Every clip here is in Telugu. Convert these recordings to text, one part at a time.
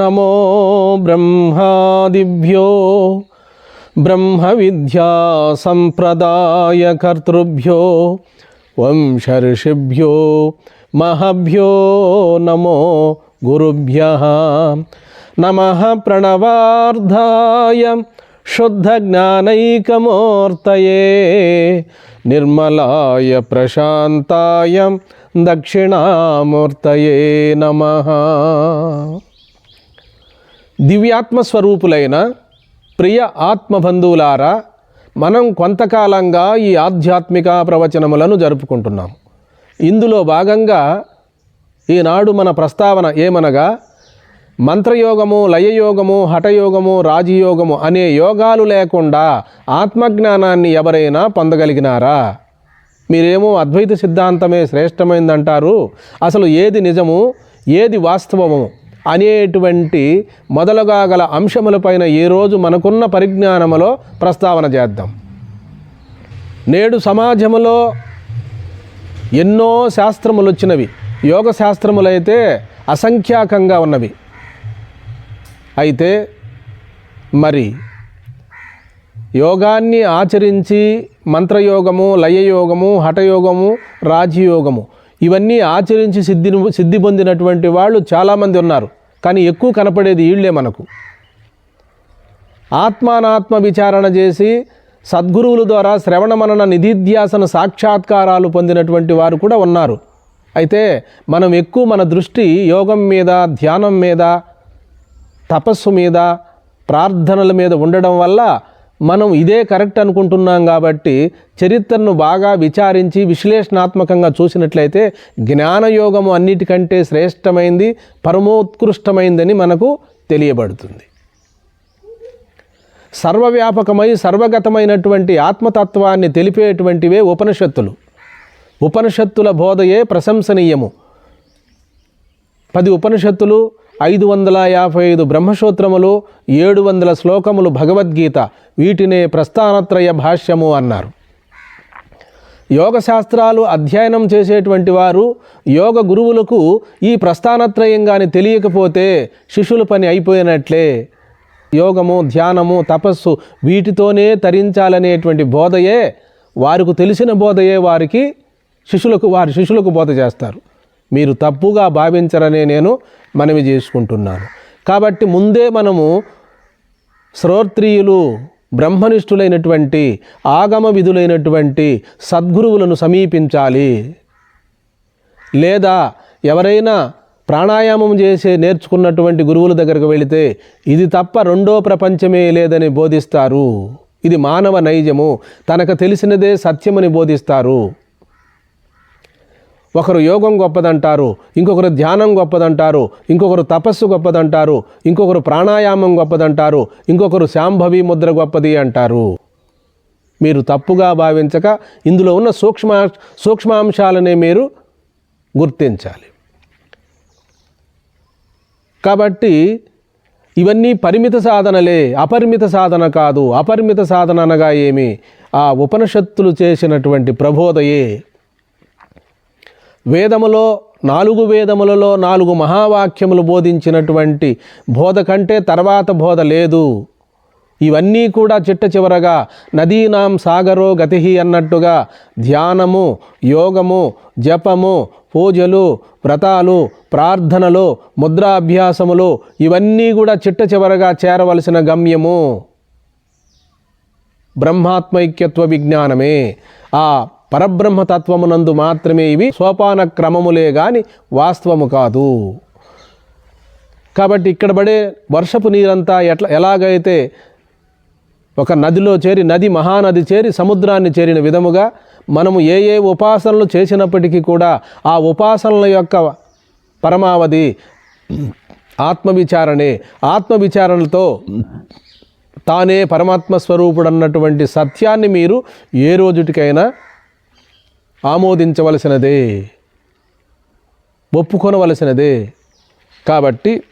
नमो ब्रह्मादिभ्यो। ब्रह्म विद्या संप्रदर्तभ्यो वंश वंशर्षिभ्यो महभ्यो नमो गुरुभ्यः। नमः प्रणवार्धाय शुद्धज्ञानैकमूर्तये, निर्मलाय प्रशान्ताय दक्षिणामूर्तये नमः। దివ్యాత్మ స్వరూపులైన దివ్యాత్మస్వరూపులైన ప్రియ ఆత్మబంధువులారా మనం కొంతకాలంగా ఈ ఆధ్యాత్మిక ప్రవచనములను జరుపుకుంటున్నాం. ఇందులో భాగంగా ఈనాడు మన ప్రస్తావన ఏమనగా మంత్రయోగము లయయోగము హఠయోగము రాజయోగము అనే యోగాలు లేకుండా ఆత్మజ్ఞానాన్ని ఎవరైనా పొందగలిగినారా? మీరేమో అద్వైత సిద్ధాంతమే శ్రేష్టమైందంటారు. అసలు ఏది నిజము ఏది వాస్తవము? అనేటువంటి మొదలుగా గల అంశములపైన ఈరోజు మనకున్న పరిజ్ఞానములో ప్రస్తావన చేద్దాం. నేడు సమాజములో ఎన్నో శాస్త్రములు వచ్చినవి యోగ శాస్త్రములైతే అసంఖ్యాకంగా ఉన్నవి. అయితే మరి యోగాన్ని ఆచరించి మంత్రయోగము లయయోగము హఠయోగము రాజయోగము ఇవన్నీ ఆచరించి సిద్ధిని సిద్ధి పొందినటువంటి వాళ్ళు చాలామంది ఉన్నారు. కానీ ఎక్కువ కనపడేది వీళ్ళే మనకు. ఆత్మానాత్మ విచారణ చేసి సద్గురువుల ద్వారా శ్రవణ మనన నిధిధ్యాసన సాక్షాత్కారాలు పొందినటువంటి వారు కూడా ఉన్నారు. అయితే మనం ఎక్కువ మన దృష్టి యోగం మీద ధ్యానం మీద తపస్సు మీద ప్రార్థనల మీద ఉండడం వల్ల మనం ఇదే కరెక్ట్ అనుకుంటున్నాం కాబట్టి చరిత్రను బాగా విచారించి విశ్లేషణాత్మకంగా చూసినట్లయితే జ్ఞానయోగము అన్నిటికంటే శ్రేష్టమైంది పరమోత్కృష్టమైందని మనకు తెలియబడుతుంది. సర్వవ్యాపకమై సర్వగతమైనటువంటి ఆత్మతత్వాన్ని తెలిపేటువంటివే ఉపనిషత్తులు. ఉపనిషత్తుల బోధయే ప్రశంసనీయము. పది ఉపనిషత్తులు ఐదు వందల యాభై ఐదు బ్రహ్మసూత్రములు ఏడు వందల శ్లోకములు భగవద్గీత. వీటినే ప్రస్థానత్రయ భాష్యము అన్నారు. యోగ శాస్త్రాలు అధ్యయనం చేసేటువంటి వారు యోగ గురువులకు ఈ ప్రస్థానత్రయం కానీ తెలియకపోతే శిష్యుల పని అయిపోయినట్లే. యోగము ధ్యానము తపస్సు వీటితోనే తరించాలనేటువంటి బోధయే వారికి తెలిసిన బోధయే వారికి శిష్యులకు వారి శిష్యులకు బోధ చేస్తారు. మీరు తప్పుగా భావించరనే నేను మనవి చేసుకుంటున్నాను. కాబట్టి ముందే మనము శ్రోత్రియులు బ్రహ్మనిష్ఠులైనటువంటి ఆగమ విధులైనటువంటి సద్గురువులను సమీపించాలి. లేదా ఎవరైనా ప్రాణాయామం చేసే నేర్చుకున్నటువంటి గురువుల దగ్గరకు వెళితే ఇది తప్ప రెండో ప్రపంచమే లేదని బోధిస్తారు. ఇది మానవ నైజము. తనకు తెలిసినదే సత్యమని బోధిస్తారు. ఒకరు యోగం గొప్పదంటారు ఇంకొకరు ధ్యానం గొప్పదంటారు ఇంకొకరు తపస్సు గొప్పదంటారు ఇంకొకరు ప్రాణాయామం గొప్పదంటారు ఇంకొకరు శాంభవి ముద్ర గొప్పది అంటారు. మీరు తప్పుగా భావించక ఇందులో ఉన్న సూక్ష్మ సూక్ష్మాంశాలనే మీరు గుర్తించాలి. కాబట్టి ఇవన్నీ పరిమిత సాధనలే అపరిమిత సాధన కాదు అపరిమిత సాధన అనగా ఏమి? ఆ ఉపనిషత్తులు చేసినటువంటి ప్రబోధయే వేదములో నాలుగు వేదములలో నాలుగు మహావాక్యములు బోధించినటువంటి బోధ కంటే తర్వాత బోధ లేదు. ఇవన్నీ కూడా చిట్ట చివరగా నదీనాం సాగరో గతి అన్నట్టుగా ధ్యానము యోగము జపము పూజలు వ్రతాలు ప్రార్థనలు ముద్రాభ్యాసములు ఇవన్నీ కూడా చిట్ట చివరగా చేరవలసిన గమ్యము. బ్రహ్మాత్మైక్యత్వ విజ్ఞానమే. ఆ పరబ్రహ్మతత్వమునందు మాత్రమే ఇవి సోపాన క్రమములే గాని వాస్తవము కాదు. కాబట్టి ఇక్కడ పడే వర్షపు నీరంతా ఎట్లా ఎలాగైతే ఒక నదిలో చేరి నది మహానది చేరి సముద్రాన్ని చేరిన విధముగా మనము ఏ ఏ ఉపాసనలు చేసినప్పటికీ కూడా ఆ ఉపాసనల యొక్క పరమావధి ఆత్మవిచారణే. ఆత్మవిచారణతో తానే పరమాత్మ స్వరూపుడు అన్నటువంటి సత్యాన్ని మీరు ఏ రోజుటికైనా ఆమోదించవలసినదే ఒప్పుకొనవలసినదే. కాబట్టి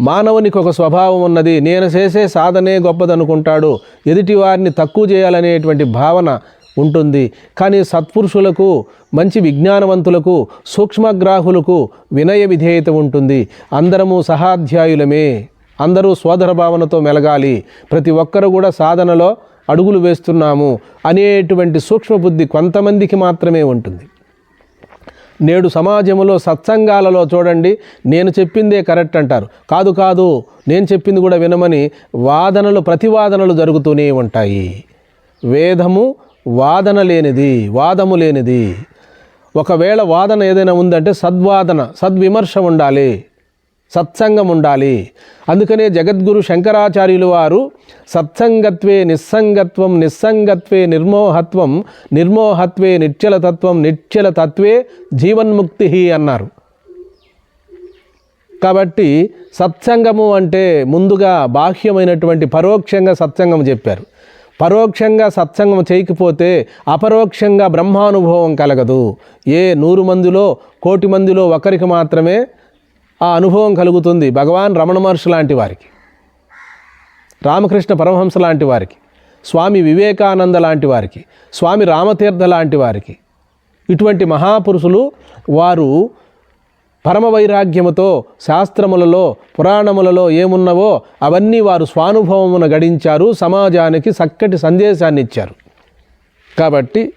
మానవునికి ఒక స్వభావం ఉన్నది నేను చేసే సాధనే గొప్పదనుకుంటాడు ఎదుటి వారిని తక్కువ చేయాలనేటువంటి భావన ఉంటుంది. కానీ సత్పురుషులకు మంచి విజ్ఞానవంతులకు సూక్ష్మగ్రాహులకు వినయ విధేయత ఉంటుంది. అందరము సహాధ్యాయులమే అందరూ సోదర భావనతో మెలగాలి. ప్రతి ఒక్కరు కూడా సాధనలో అడుగులు వేస్తున్నాము అనేటువంటి సూక్ష్మబుద్ధి కొంతమందికి మాత్రమే ఉంటుంది. నేడు సమాజంలో సత్సంగాలలో చూడండి నేను చెప్పిందే కరెక్ట్ అంటారు. కాదు కాదు నేను చెప్పింది కూడా వినమని వాదనలు ప్రతివాదనలు జరుగుతూనే ఉంటాయి. వేదము వాదన లేనిది వాదము లేనిది. ఒకవేళ వాదన ఏదైనా ఉందంటే సద్వాదన సద్విమర్శ ఉండాలి. సత్సంగం ఉండాలి. అందుకనే జగద్గురు శంకరాచార్యులు వారు సత్సంగత్వే నిస్సంగత్వం నిస్సంగత్వే నిర్మోహత్వం నిర్మోహత్వే నిశ్చలతత్వం నిశ్చలతత్వే జీవన్ముక్తి అన్నారు. కాబట్టి సత్సంగము అంటే ముందుగా బాహ్యమైనటువంటి పరోక్షంగా సత్సంగం చెప్పారు. పరోక్షంగా సత్సంగం చేయకపోతే అపరోక్షంగా బ్రహ్మానుభవం కలగదు. ఏ నూరు మందిలో కోటి మందిలో ఒకరికి మాత్రమే ఆ అనుభవం కలుగుతుంది భగవాన్ రమణ మహర్షి లాంటి వారికి. రామకృష్ణ పరమహంస లాంటి వారికి. స్వామి వివేకానంద లాంటి వారికి. స్వామి రామతీర్థ లాంటి వారికి. ఇటువంటి మహాపురుషులు వారు పరమ వైరాగ్యముతో శాస్త్రములలో పురాణములలో ఏమున్నవో అవన్నీ వారు స్వానుభవమున గడించారు సమాజానికి చక్కటి సందేశాన్ని ఇచ్చారు కాబట్టి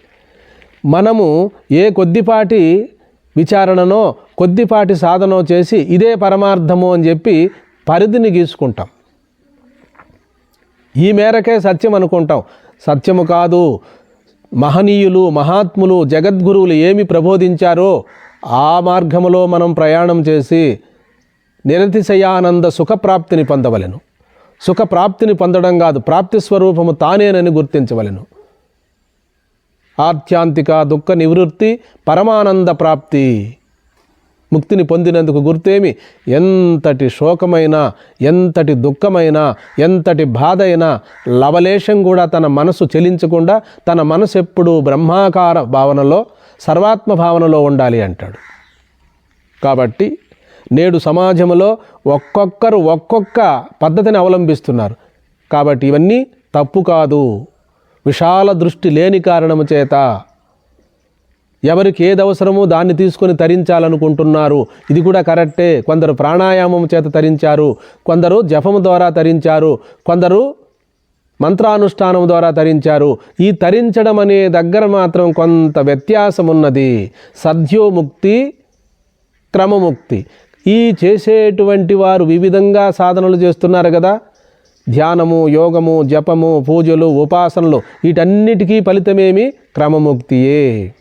మనము ఏ కొద్దిపాటి విచారణనో కొద్దిపాటి సాధనో చేసి ఇదే పరమార్థము అని చెప్పి పరిధిని గీసుకుంటాం. ఈ మేరకే సత్యం అనుకుంటాం. సత్యము కాదు. మహనీయులు మహాత్ములు జగద్గురువులు ఏమి ప్రబోధించారో ఆ మార్గములో మనం ప్రయాణం చేసి నిరతిశయానంద సుఖప్రాప్తిని పొందవలను. సుఖప్రాప్తిని పొందడం కాదు ప్రాప్తి స్వరూపము తానేనని గుర్తించవలను. ఆధ్యాంతిక దుఃఖ నివృత్తి పరమానంద ప్రాప్తి. ముక్తిని పొందినందుకు గుర్తేమి? ఎంతటి శోకమైన ఎంతటి దుఃఖమైనా ఎంతటి బాధ అయినా లవలేశం కూడా తన మనసు చెలించకుండా తన మనసు ఎప్పుడూ బ్రహ్మాకార భావనలో సర్వాత్మ భావనలో ఉండాలి అంటాడు. కాబట్టి నేడు సమాజంలో ఒక్కొక్కరు ఒక్కొక్క పద్ధతిని అవలంబిస్తున్నారు. కాబట్టి ఇవన్నీ తప్పు కాదు. విశాల దృష్టి లేని కారణము చేత ఎవరికి ఏది అవసరమో దాన్ని తీసుకొని తరించాలనుకుంటున్నారు. ఇది కూడా కరెక్టే. కొందరు ప్రాణాయామం చేత తరించారు. కొందరు జపము ద్వారా తరించారు. కొందరు మంత్రానుష్ఠానం ద్వారా తరించారు. ఈ తరించడం అనే దగ్గర మాత్రం కొంత వ్యత్యాసం ఉన్నది సద్యోముక్తి క్రమముక్తి ఈ చేసేటువంటి వారు వివిధంగా సాధనలు చేస్తున్నారు కదా. ధ్యానము యోగము జపము పూజలు ఉపాసనలు వీటన్నిటికీ ఫలితమేమి? క్రమముక్తియే.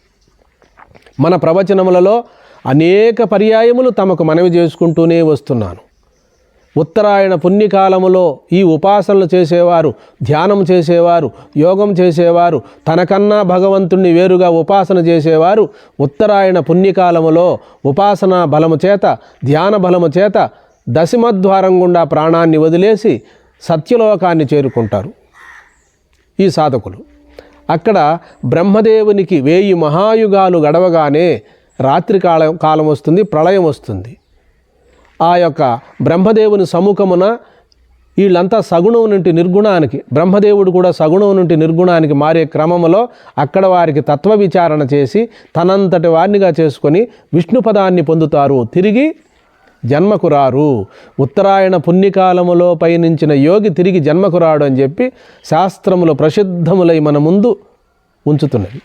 మన ప్రవచనములలో అనేక పర్యాయములు తమకు మనవి చేసుకుంటూనే వస్తున్నాను. ఉత్తరాయణ పుణ్యకాలములో ఈ ఉపాసనలు చేసేవారు ధ్యానం చేసేవారు యోగం చేసేవారు తనకన్నా భగవంతుణ్ణి వేరుగా ఉపాసన చేసేవారు ఉత్తరాయణ పుణ్యకాలములో ఉపాసనా బలము చేత ధ్యాన బలము చేత దశమద్వారం గుండా ప్రాణాన్ని వదిలేసి సత్యలోకాన్ని చేరుకుంటారు ఈ సాధకులు. అక్కడ బ్రహ్మదేవునికి వేయి మహాయుగాలు గడవగానే రాత్రి కాలం కాలం వస్తుంది ప్రళయం వస్తుంది. ఆ యొక్క బ్రహ్మదేవుని సముఖమున వీళ్ళంతా సగుణం నుండి నిర్గుణానికి బ్రహ్మదేవుడు కూడా సగుణం నుండి నిర్గుణానికి మారే క్రమంలో అక్కడ వారికి తత్వ విచారణ చేసి తనంతటి వారినిగా చేసుకొని విష్ణు పదాన్ని పొందుతారు. తిరిగి జన్మకు రారు. ఉత్తరాయణ పుణ్యకాలములో పయనించిన యోగి తిరిగి జన్మకు రాడు అని చెప్పి శాస్త్రములు ప్రసిద్ధములై మన ముందు ఉంచుతున్నది.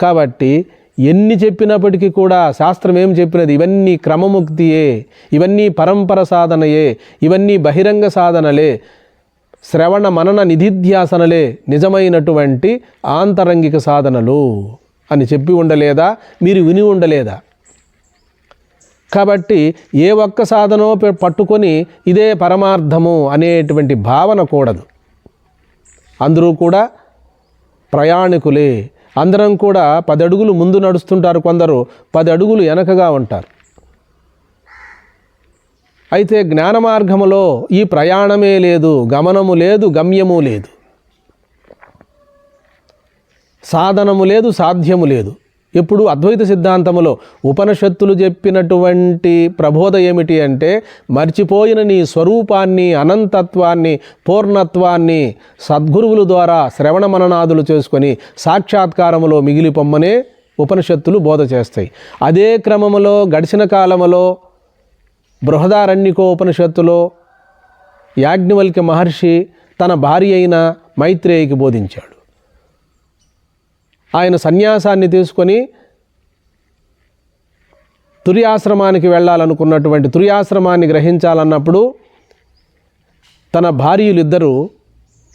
కాబట్టి ఎన్ని చెప్పినప్పటికీ కూడా శాస్త్రం ఏం చెప్పినది? ఇవన్నీ క్రమముక్తియే ఇవన్నీ పరంపర సాధనయే ఇవన్నీ బహిరంగ సాధనలే శ్రవణ మనన నిధిధ్యాసనలే నిజమైనటువంటి ఆంతరంగిక సాధనలు అని చెప్పి ఉండలేదా? మీరు విని ఉండలేదా? కాబట్టి ఏ ఒక్క సాధనో పట్టుకొని ఇదే పరమార్థము అనేటువంటి భావన కూడదు. అందరూ కూడా ప్రయాణికులే. అందరం కూడా పది అడుగులు ముందు నడుస్తుంటారు కొందరు పది అడుగులు వెనకగా ఉంటారు. అయితే జ్ఞాన మార్గములో ఈ ప్రయాణమే లేదు గమనము లేదు గమ్యము లేదు. సాధనము లేదు సాధ్యము లేదు. ఇప్పుడు అద్వైత సిద్ధాంతములో ఉపనిషత్తులు చెప్పినటువంటి ప్రబోధ ఏమిటి అంటే మర్చిపోయిన నీ స్వరూపాన్ని అనంతత్వాన్ని పూర్ణత్వాన్ని సద్గురువుల ద్వారా శ్రవణ మననాదులు చేసుకొని సాక్షాత్కారములో మిగిలిపొమ్మనే ఉపనిషత్తులు బోధ చేస్తాయి. అదే క్రమములో గడిచిన కాలములో బృహదారణ్యకోపనిషత్తులో యాజ్ఞవల్క్య మహర్షి తన భార్య అయిన మైత్రేయికి బోధించాడు. ఆయన సన్యాసాన్ని తీసుకొని తుర్యాశ్రమానికి వెళ్ళాలనుకున్నటువంటి తుర్యాశ్రమాన్ని గ్రహించాలన్నప్పుడు తన భార్యలిద్దరూ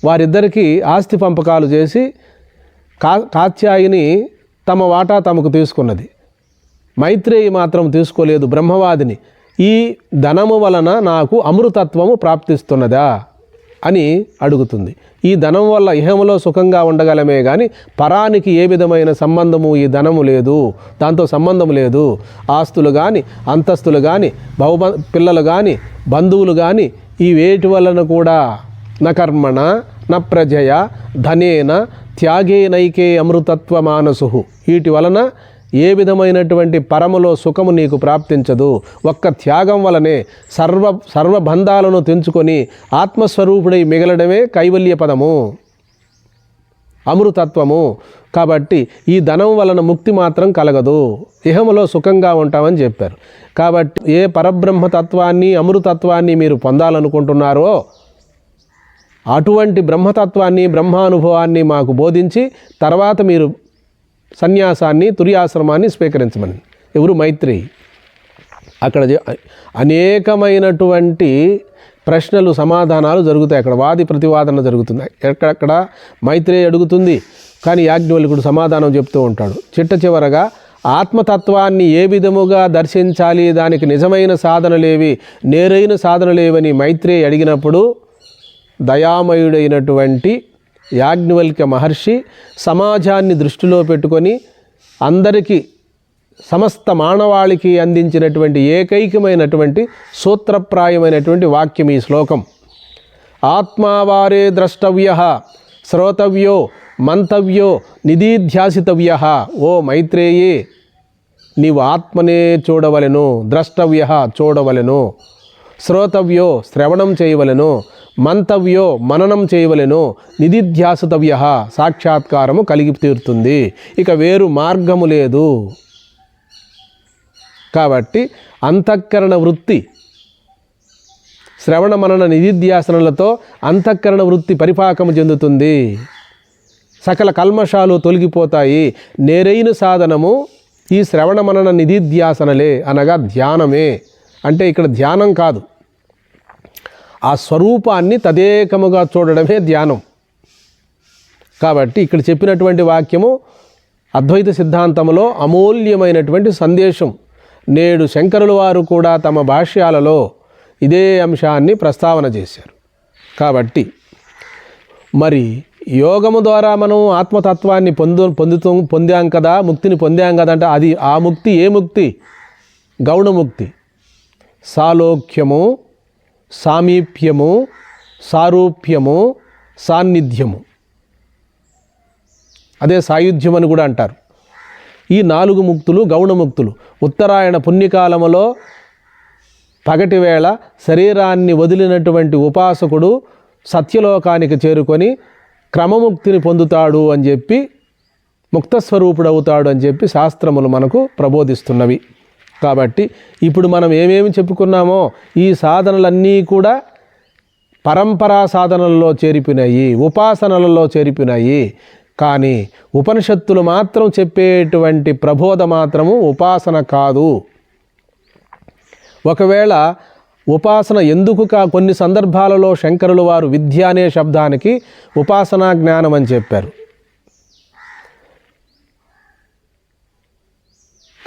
వారిద్దరికీ ఆస్తి పంపకాలు చేసి కా కాత్యాయిని తమ వాటా తమకు తీసుకున్నది. మైత్రేయి మాత్రం తీసుకోలేదు బ్రహ్మవాదిని. ఈ ధనము వలన నాకు అమృతత్వము ప్రాప్తిస్తున్నదా? అని అడుగుతుంది. ఈ ధనం వల్ల ఇహములో సుఖంగా ఉండగలమే కానీ పరానికి ఏ విధమైన సంబంధము ఈ ధనము లేదు. దాంతో సంబంధం లేదు. ఆస్తులు కానీ అంతస్తులు కానీ బహుబ పిల్లలు కానీ బంధువులు కానీ ఈ వేటి వలన కూడా న కర్మణ న ప్రజయ ధనేన త్యాగేనైకే అమృతత్వ మానసు వీటి వలన ఏ విధమైనటువంటి పరములో సుఖము నీకు ప్రాప్తించదు. ఒక్క త్యాగం వలనే సర్వ సర్వబంధాలను తెంచుకొని ఆత్మస్వరూపుడై మిగలడమే కైవల్య పదము. అమృతత్వము. కాబట్టి ఈ ధనం వలన ముక్తి మాత్రం కలగదు. ఇహములో సుఖంగా ఉంటామని చెప్పారు. కాబట్టి ఏ పరబ్రహ్మతత్వాన్ని అమృతత్వాన్ని మీరు పొందాలనుకుంటున్నారో అటువంటి బ్రహ్మతత్వాన్ని బ్రహ్మానుభవాన్ని మాకు బోధించి తర్వాత మీరు సన్యాసాన్ని తుర్యాశ్రమాన్ని స్వీకరించమని. ఎవరు మైత్రి? అక్కడ అనేకమైనటువంటి ప్రశ్నలు సమాధానాలు జరుగుతాయి. అక్కడ వాది ప్రతివాదన జరుగుతుంది ఎక్కడక్కడ మైత్రేయి అడుగుతుంది కానీ యాజ్ఞవల్కుడు సమాధానం చెప్తూ ఉంటాడు. చిట్ట చివరగా ఆత్మతత్వాన్ని ఏ విధముగా దర్శించాలి? దానికి నిజమైన సాధనలేవి నేరైన సాధనలేవని మైత్రేయి అడిగినప్పుడు దయామయుడైనటువంటి యాజ్ఞవల్క్య మహర్షి సమాజాన్ని దృష్టిలో పెట్టుకొని అందరికీ సమస్త మానవాళికి అందించినటువంటి ఏకైకమైనటువంటి సూత్రప్రాయమైనటువంటి వాక్యం ఈ శ్లోకం. ఆత్మావారే ద్రష్టవ్య శ్రోతవ్యో మంతవ్యో నిధీధ్యాసితవ్య ఓ మైత్రేయే నీవు ఆత్మనే చూడవలెను ద్రష్టవ్య చూడవలెను. శ్రోతవ్యో శ్రవణం చేయవలెను. మంతవ్యో మననం చేయవలెను నిధిధ్యాసతవ్య సాక్షాత్కారము కలిగి తీరుతుంది. ఇక వేరు మార్గము లేదు. కాబట్టి అంతఃకరణ వృత్తి శ్రవణ మనన నిధిధ్యాసనలతో అంతఃకరణ వృత్తి పరిపాకము చెందుతుంది. సకల కల్మషాలు తొలగిపోతాయి. నేరైన సాధనము ఈ శ్రవణ మనన నిధిధ్యాసనలే అనగా ధ్యానమే. అంటే ఇక్కడ ధ్యానం కాదు. ఆ స్వరూపాన్ని తదేకముగా చూడడమే ధ్యానం. కాబట్టి ఇక్కడ చెప్పినటువంటి వాక్యము అద్వైత సిద్ధాంతములో అమూల్యమైనటువంటి సందేశం. నేడు శంకరుల వారు కూడా తమ భాష్యాలలో ఇదే అంశాన్ని ప్రస్తావన చేశారు. కాబట్టి మరి యోగము ద్వారా మనం ఆత్మతత్వాన్ని పొందు పొందుతూ పొందాం కదా ముక్తిని పొందాం కదా అంటే అది ఆ ముక్తి ఏ ముక్తి? గౌణముక్తి సాలోక్యము సామీప్యము సారూప్యము సాన్నిధ్యము. అదే సాయుధ్యం అని కూడా అంటారు. ఈ నాలుగు ముక్తులు గౌణముక్తులు ఉత్తరాయణ పుణ్యకాలములో పగటి వేళ శరీరాన్ని వదిలినటువంటి ఉపాసకుడు సత్యలోకానికి చేరుకొని క్రమముక్తిని పొందుతాడు అని చెప్పి ముక్తస్వరూపుడు అవుతాడు అని చెప్పి శాస్త్రములు మనకు ప్రబోధిస్తున్నవి. కాబట్టి ఇప్పుడు మనం ఏమేమి చెప్పుకున్నామో ఈ సాధనలన్నీ కూడా పరంపరా సాధనల్లో చేరిపినాయి ఉపాసనలలో చేరిపినాయి. కానీ ఉపనిషత్తులు మాత్రం చెప్పేటువంటి ప్రబోధ మాత్రము ఉపాసన కాదు. ఒకవేళ ఉపాసన ఎందుకు కా కొన్ని సందర్భాలలో శంకరులు వారు విద్య అనే శబ్దానికి ఉపాసనా జ్ఞానం అని చెప్పారు.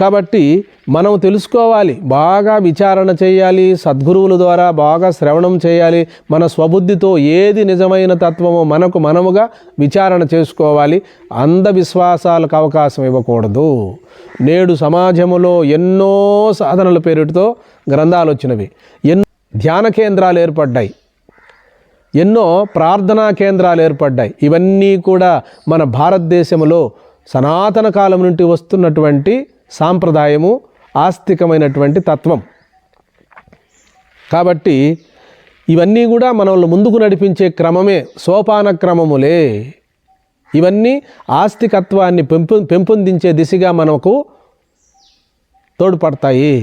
కాబట్టి మనం తెలుసుకోవాలి బాగా విచారణ చేయాలి సద్గురువుల ద్వారా బాగా శ్రవణం చేయాలి మన స్వబుద్ధితో ఏది నిజమైన తత్వమో మనకు మనముగా విచారణ చేసుకోవాలి. అంధవిశ్వాసాలకు అవకాశం ఇవ్వకూడదు. నేడు సమాజములో ఎన్నో సాధనల పేరుతో గ్రంథాలు వచ్చినవి. ఎన్నో ధ్యాన కేంద్రాలు ఏర్పడ్డాయి. ఎన్నో ప్రార్థనా కేంద్రాలు ఏర్పడ్డాయి. ఇవన్నీ కూడా మన భారతదేశంలో సనాతన కాలం నుండి వస్తున్నటువంటి సాంప్రదాయము ఆస్తికమైనటువంటి తత్వం. కాబట్టి ఇవన్నీ కూడా మనల్ని ముందుకు నడిపించే క్రమమే సోపాన క్రమములే ఇవన్నీ ఆస్తికత్వాన్ని పెంపు పెంపొందించే దిశగా మనకు తోడ్పడతాయి.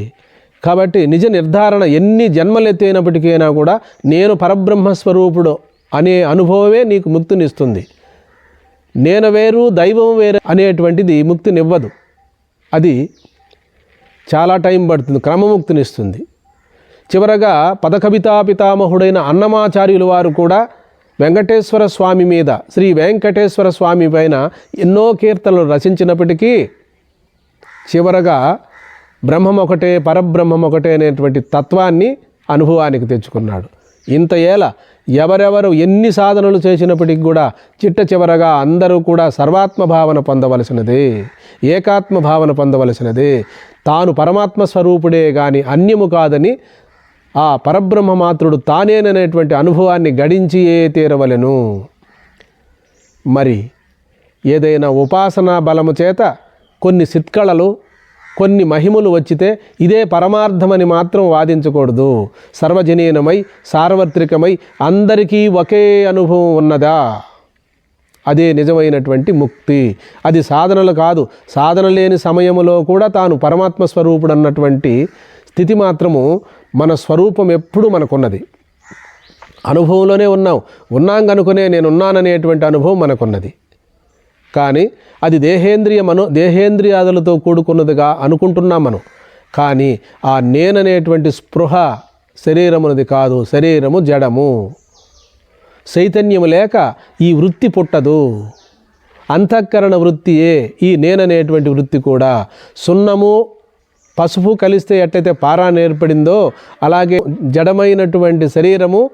కాబట్టి నిజ నిర్ధారణ ఎన్ని జన్మలెత్తైనప్పటికైనా కూడా నేను పరబ్రహ్మస్వరూపుడు అనే అనుభవమే నీకు ముక్తినిస్తుంది. నేను వేరు దైవం వేరు అనేటువంటిది ముక్తినివ్వదు. అది చాలా టైం పడుతుంది క్రమముక్తినిస్తుంది. చివరగా పదకవితా పితామహుడైన అన్నమాచార్యుల వారు కూడా వెంకటేశ్వర స్వామి మీద శ్రీ వెంకటేశ్వర స్వామి పైన ఎన్నో కీర్తనలు రచించినప్పటికీ చివరగా బ్రహ్మం ఒకటే పరబ్రహ్మం ఒకటే అనేటువంటి తత్వాన్ని అనుభవానికి తెచ్చుకున్నాడు. ఇంత ఏల ఎవరెవరు ఎన్ని సాధనలు చేసినప్పటికీ కూడా చిట్ట చివరగా అందరూ కూడా సర్వాత్మ భావన పొందవలసినదే. ఏకాత్మ భావన పొందవలసినదే. తాను పరమాత్మ స్వరూపుడే గాని అన్యము కాదని ఆ పరబ్రహ్మ మాత్రుడు తానేననేటువంటి అనుభవాన్ని గడించియే తీరవలెను. మరి ఏదైనా ఉపాసనా బలము చేత కొన్ని సిత్కళలు కొన్ని మహిమలు వచ్చితే ఇదే పరమార్థమని మాత్రం వాదించకూడదు. సర్వజనీనమై సార్వత్రికమై అందరికీ ఒకే అనుభవం ఉన్నదా? అదే నిజమైనటువంటి ముక్తి. అది సాధనలు కాదు. సాధన లేని సమయములో కూడా తాను పరమాత్మ స్వరూపుడు అన్నటువంటి స్థితి మాత్రము మన స్వరూపం ఎప్పుడు మనకున్నది. అనుభవంలోనే ఉన్నాం. ఉన్నాం కనుకునే నేను ఉన్నాననేటువంటి అనుభవం మనకున్నది. కానీ అది దేహేంద్రియ మనో దేహేంద్రియాదులతో కూడుకున్నదిగా అనుకుంటున్నాం మనం. కానీ ఆ నేననేటువంటి స్పృహ శరీరమునది కాదు. శరీరము జడము. చైతన్యం లేక ఈ వృత్తి పుట్టదు. అంతఃకరణ వృత్తియే ఈ నేననేటువంటి వృత్తి కూడా. సున్నము పసుపు కలిస్తే ఎట్టయితే పారాన్ని ఏర్పడిందో అలాగే జడమైనటువంటి శరీరము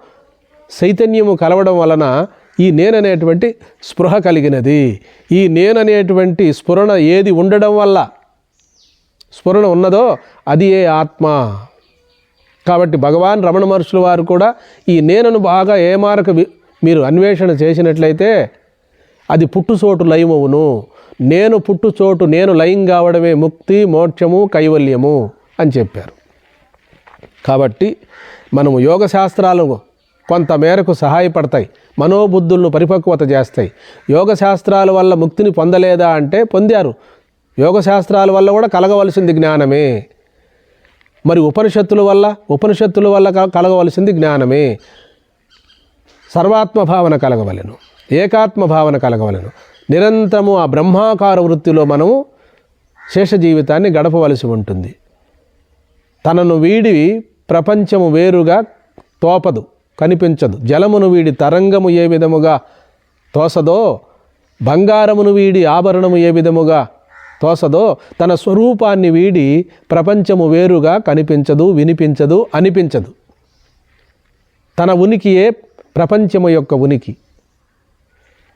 చైతన్యము కలవడం వలన ఈ నేననేటువంటి స్పృహ కలిగినది. ఈ నేననేటువంటి స్ఫురణ ఏది ఉండడం వల్ల స్ఫురణ ఉన్నదో అది ఏ ఆత్మ. కాబట్టి భగవాన్ రమణ మహర్షుల వారు కూడా ఈ నేనను బాగా ఏమారకు మీరు అన్వేషణ చేసినట్లయితే అది పుట్టుచోటు లయమవును నేను పుట్టుచోటు నేను లయం కావడమే ముక్తి మోక్షము కైవల్యము అని చెప్పారు. కాబట్టి మనము యోగ శాస్త్రాలు కొంత మేరకు సహాయపడతాయి. మనోబుద్ధులను పరిపక్వత చేస్తాయి. యోగ శాస్త్రాల వల్ల ముక్తిని పొందలేదా అంటే పొందారు. యోగ శాస్త్రాల వల్ల కూడా కలగవలసింది జ్ఞానమే. మరి ఉపనిషత్తుల వల్ల ఉపనిషత్తుల వల్ల కలగవలసింది జ్ఞానమే. సర్వాత్మ భావన కలగవలెను ఏకాత్మ భావన కలగవలెను. నిరంతరము ఆ బ్రహ్మాకార వృత్తిలో మనము శేష జీవితాన్ని గడపవలసి ఉంటుంది. తనను వీడి ప్రపంచము వేరుగా తోపదు కనిపించదు. జలమును వీడి తరంగము ఏ విధముగా తోసదో బంగారమును వీడి ఆభరణము ఏ విధముగా తోసదో తన స్వరూపాన్ని వీడి ప్రపంచము వేరుగా కనిపించదు వినిపించదు అనిపించదు. తన ఉనికియే ప్రపంచము యొక్క ఉనికి.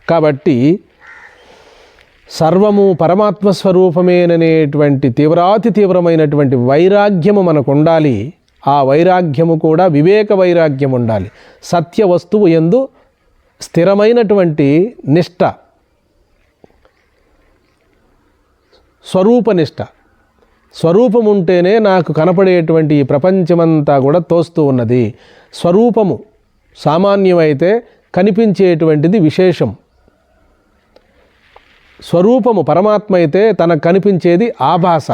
కాబట్టి సర్వము పరమాత్మ స్వరూపమేననేటువంటి తీవ్రాతి తీవ్రమైనటువంటి వైరాగ్యము మనకు ఉండాలి ఆ వైరాగ్యము కూడా వివేక వైరాగ్యం ఉండాలి సత్య వస్తువు ఎందు స్థిరమైనటువంటి నిష్ట స్వరూపనిష్ట. స్వరూపం ఉంటేనే నాకు కనపడేటువంటి ఈ ప్రపంచమంతా కూడా తోస్తూ ఉన్నది. స్వరూపము సామాన్యమైతే కనిపించేటువంటిది విశేషం. స్వరూపము పరమాత్మ అయితే తనకు కనిపించేది ఆభాస.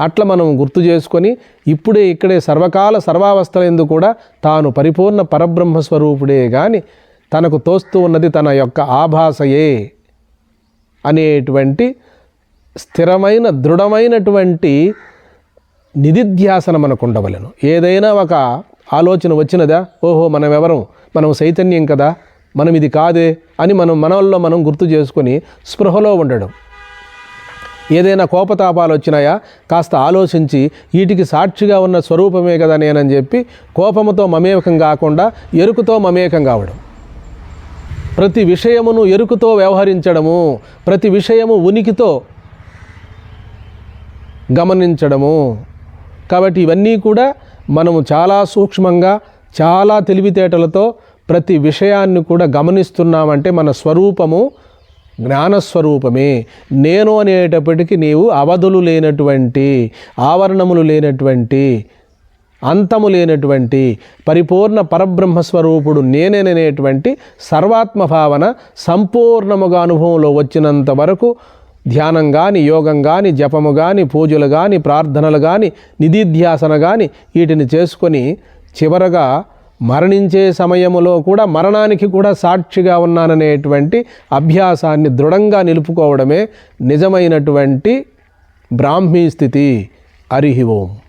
అట్లా మనం గుర్తు చేసుకొని ఇప్పుడే ఇక్కడే సర్వకాల సర్వావస్థలందు కూడా తాను పరిపూర్ణ పరబ్రహ్మ స్వరూపుడే కానీ తనకు తోస్తూ ఉన్నది తన యొక్క ఆభాసయే అనేటువంటి స్థిరమైన దృఢమైనటువంటి నిధిధ్యాసన మనకు ఉండవలను. ఏదైనా ఒక ఆలోచన వచ్చినదా? ఓహో మనం ఎవరం మనం చైతన్యం కదా? మనం ఇది కాదే? అని మనం మనల్లో మనం గుర్తు చేసుకొని స్పృహలో ఉండడం. ఏదైనా కోపతాపాలు వచ్చినాయా? కాస్త ఆలోచించి వీటికి సాక్షిగా ఉన్న స్వరూపమే కదా నేనని చెప్పి కోపముతో మమేకం కాకుండా ఎరుకుతో మమేకం కావడం. ప్రతి విషయమును ఎరుకుతో వ్యవహరించడము ప్రతి విషయము ఉనికితో గమనించడము. కాబట్టి ఇవన్నీ కూడా మనము చాలా సూక్ష్మంగా చాలా తెలివితేటలతో ప్రతి విషయాన్ని కూడా గమనిస్తున్నామంటే మన స్వరూపము జ్ఞానస్వరూపమే. నేను అనేటప్పటికీ నీవు అవధులు లేనటువంటి ఆవరణములు లేనటువంటి అంతము లేనటువంటి పరిపూర్ణ పరబ్రహ్మస్వరూపుడు నేనేననేటువంటి సర్వాత్మ భావన సంపూర్ణముగా అనుభవంలో వచ్చినంత వరకు ధ్యానం కానీ యోగం కానీ జపము కానీ పూజలు కానీ ప్రార్థనలు కానీ నిధిధ్యాసన కానీ వీటిని చేసుకొని చివరగా మరణించే సమయములో కూడా మరణానికి కూడా సాక్షిగా ఉన్నాననేటువంటి అభ్యాసాన్ని దృఢంగా నిలుపుకోవడమే నిజమైనటువంటి బ్రాహ్మీ స్థితి. హరి ఓం.